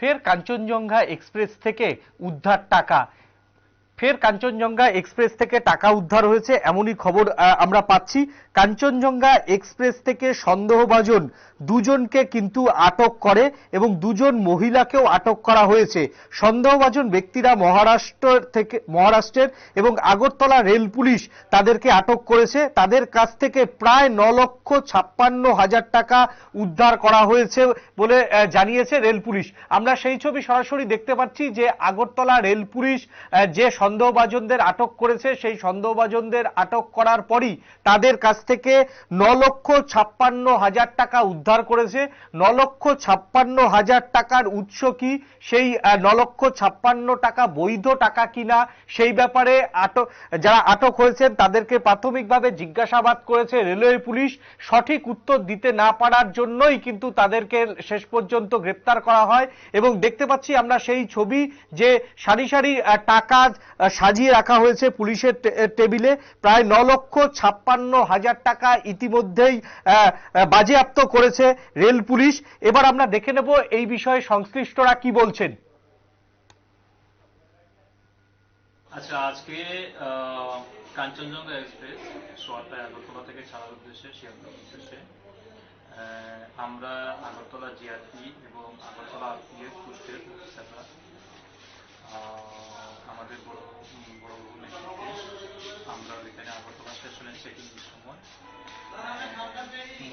ফের কাঞ্চনজঙ্ঘা এক্সপ্রেস থেকে উদ্ধার টাকা। ফের কাঞ্চনজঙ্ঘা এক্সপ্রেস থেকে টাকা উদ্ধার হয়েছে, এমনই খবর আমরা পাচ্ছি। কাঞ্চনজঙ্ঘা এক্সপ্রেস থেকে সন্দেহভাজন দুজনকে কিন্তু আটক করে এবং দুজন মহিলাকেও আটক করা হয়েছে। সন্দেহভাজন ব্যক্তিরা মহারাষ্ট্র থেকে, মহারাষ্ট্রের এবং আগরতলা রেল পুলিশ তাদেরকে আটক করেছে। তাদের কাছ থেকে প্রায় ন লক্ষ ছাপ্পান্ন হাজার টাকা উদ্ধার করা হয়েছে বলে জানিয়েছে রেল পুলিশ। আমরা সেই ছবি সরাসরি দেখতে পাচ্ছি যে আগরতলা রেল পুলিশ যে সন্দেহভাজনদের আটক করেছে। সেই সন্দেহভাজনদের আটক করার পরই তাদের কাছ থেকে ন লক্ষ ছাপ্পান্ন হাজার টাকা উদ্ধার করেছে। ন লক্ষ ছাপ্পান্ন হাজার টাকার উৎস কি? সেই ন লক্ষ ছাপ্পান্ন টাকা বৈধ টাকা কিনা? সেই ব্যাপারে আটক, যারা আটক হয়েছেন তাদেরকে প্রাথমিকভাবে জিজ্ঞাসাবাদ করেছে রেলওয়ে পুলিশ। সঠিক উত্তর দিতে না পারার জন্যই কিন্তু তাদেরকে শেষ পর্যন্ত গ্রেপ্তার করা হয়। এবং দেখতে পাচ্ছি আমরা সেই ছবি যে সারি সারি টাকা সাজিয়ে রাখা হয়েছে পুলিশের টেবিলে। প্রায় ন লক্ষ ছাপ্পান্ন হাজার টাকা ইতিমধ্যেই বাজেয়াপ্ত করেছে রেল পুলিশ। এবার আমরা দেখে নেব এই বিষয়ে সংশ্লিষ্টরা কি বলছেন। আচ্ছা আজকে কাঞ্চনজঙ্ঘা এক্সপ্রেস সোয়াটায় আগরতলা থেকে ছাড়ার উদ্দেশ্যে, শিয়ালদা উদ্দেশ্যে আমরা আগরতলা জিআরপি এবং আগরতলা আরপিএফ পোস্টের অফিসাররা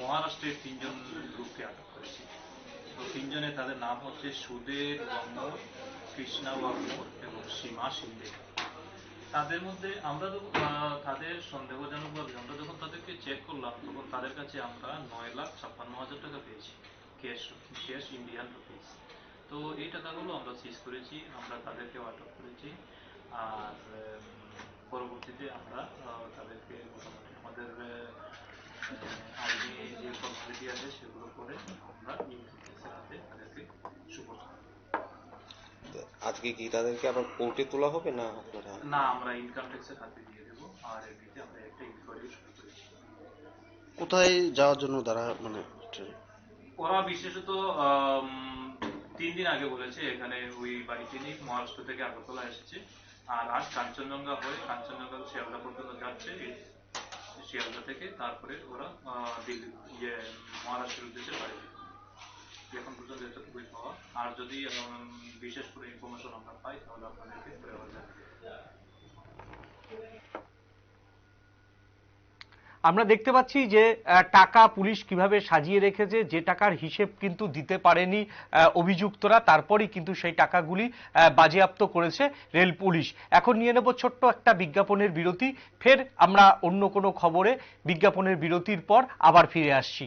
মহারাষ্ট্রের তিনজন লোককে আটক করেছে। তো তিনজনে তাদের নাম হচ্ছে সুদেব ওয়ামোর কৃষ্ণা ওয়ামোর এবং সীমা সিন্দে তাদের মধ্যে আমরা তাদের সন্দেহজনক ভাবে আমরা যখন তাদেরকে চেক করলাম, তখন তাদের কাছে আমরা নয় লাখ ছাপ্পান্ন হাজার টাকা পেয়েছি ক্যাশ ক্যাশ ইন্ডিয়ান রুপিস তো এই টাকাগুলো আমরা সিজ করেছি, আমরা তাদেরকেও আটক করেছি। আর পরবর্তীতে আমরা তাদেরকে মোটামুটি আছে সেগুলো করে আমরা হাতে তাদেরকে সুপোর্ট করব আজকে কি তাদেরকে আবার কোর্টে তোলা হবে না আপনারা? না আমরা ইনকাম ট্যাক্সের হাতে দিয়ে দেবো আর এমনিতে আমরা একটা ইনকোয়ারি শুরু করেছি। কোথায় যাওয়ার জন্য তারা মানে ওরা বিশেষত তিন দিন আগে বলেছে এখানে ওই বাড়িতে নেই মহারাষ্ট্র থেকে আগরতলা এসেছে। আর আজ কাঞ্চনজঙ্ঘা হয়ে কাঞ্চনজঙ্ঘা শিয়ালদা পর্যন্ত যাচ্ছে শিয়ালদা থেকে, তারপরে ওরা দিল্লি ইয়ে মহারাষ্ট্রের উদ্দেশ্যে বাড়ি। এখন পর্যন্ত এটা খুবই পাওয়া আর যদি বিশেষ করে ইনফরমেশন আমরা পাই, তাহলে আপনাদেরকে দেওয়া যাবে আমরা দেখতে পাচ্ছি যে টাকা পুলিশ কীভাবে সাজিয়ে রেখেছে, যে টাকার হিসেব কিন্তু দিতে পারেনি অভিযুক্তরা, তারপরই কিন্তু সেই টাকাগুলি বাজেয়াপ্ত করেছে রেল পুলিশ। এখন নিয়ে নেব ছোট্ট একটা বিজ্ঞাপনের বিরতি, ফের আমরা অন্য কোনো খবরে বিজ্ঞাপনের বিরতির পর আবার ফিরে আসছি।